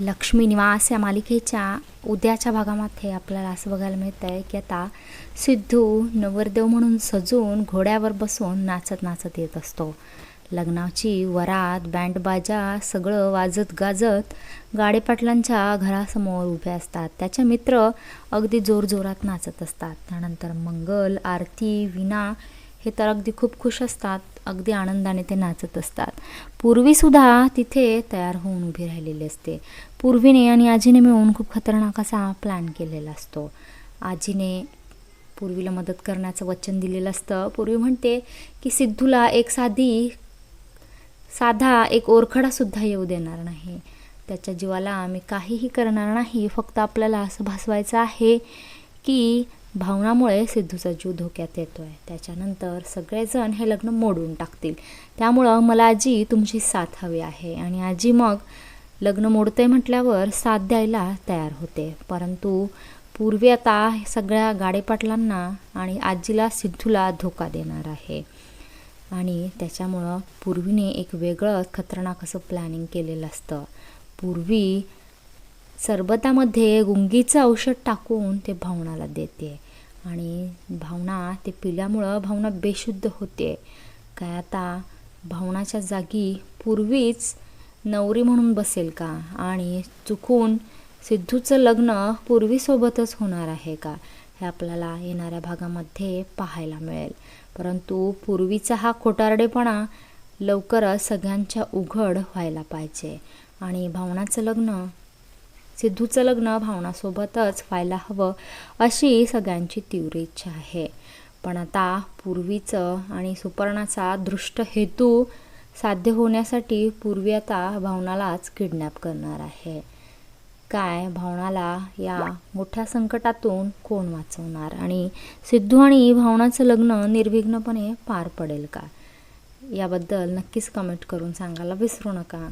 लक्ष्मी निवास या मालिकेच्या उद्याच्या भागामध्ये आपल्याला असं बघायला मिळतं आहे की आता सिद्धू नवरदेव म्हणून सजून घोड्यावर बसून नाचत नाचत येत असतो. लग्नाची वरात बँड बाजा सगळं वाजत गाजत गाडेपाटलांच्या घरासमोर उभे असतात. त्याचे मित्र अगदी जोरजोरात नाचत असतात. त्यानंतर मंगल आरती विना हे तर अगदी खूप खुश असतात अगदी आनंदाने ते नाचत असतात. पूर्वीसुद्धा तिथे तयार होऊन उभी राहिलेली असते. पूर्वीने आणि आजीने मिळून खूप खतरनाक असा प्लॅन केलेला असतो. आजीने पूर्वीला मदत करण्याचं वचन दिलेलं असतं. पूर्वी म्हणते की सिद्धूला एक साधी साधा एक ओरखडासुद्धा येऊ देणार नाही. त्याच्या जीवाला आम्ही काहीही करणार नाही. फक्त आपल्याला असं भासवायचं आहे की भावनामुळे सिद्धूचा जीव धोक्यात येतो आहे त्याच्यानंतर सगळेजण हे लग्न मोडून टाकतील. त्यामुळं मला आजी तुमची साथ हवी आहे. आणि आजी मग लग्न मोडते म्हटल्यावर साथ द्यायला तयार होते. परंतु पूर्वी आता सगळ्या गाडेपाटलांना आणि आजीला सिद्धूला धोका देणार आहे. आणि त्याच्यामुळं पूर्वीने एक वेगळं खतरनाक असं प्लॅनिंग केलेलं असतं. पूर्वी सरबतामध्ये गुंगीचं औषध टाकून ते भावनाला देते. आणि भावना ते पिल्यामुळं भावना बेशुद्ध होते. काय आता भावनाच्या जागी पूर्वीच नवरी म्हणून बसेल का? आणि चुकून सिद्धूचं लग्न पूर्वीसोबतच होणार आहे का? हे आपल्याला येणाऱ्या भागामध्ये पाहायला मिळेल. परंतु पूर्वीचा हा खोटारडेपणा लवकरच सगळ्यांच्या उघड व्हायला पाहिजे. आणि भावनाचं लग्न सिद्धूचं लग्न भावनासोबतच व्हायला हवं अशी सगळ्यांची तीव्र इच्छा आहे. पण आता पूर्वीचं आणि सुपर्णाचा दृष्ट हेतू साध्य होण्यासाठी पूर्वी आता भावनालाच किडनॅप करणार आहे. काय? भावनाला या मोठ्या संकटातून कोण वाचवणार? आणि सिद्धू आणि भावनाचं लग्न निर्विघ्नपणे पार पडेल का? याबद्दल नक्कीच कमेंट करून सांगायला विसरू नका.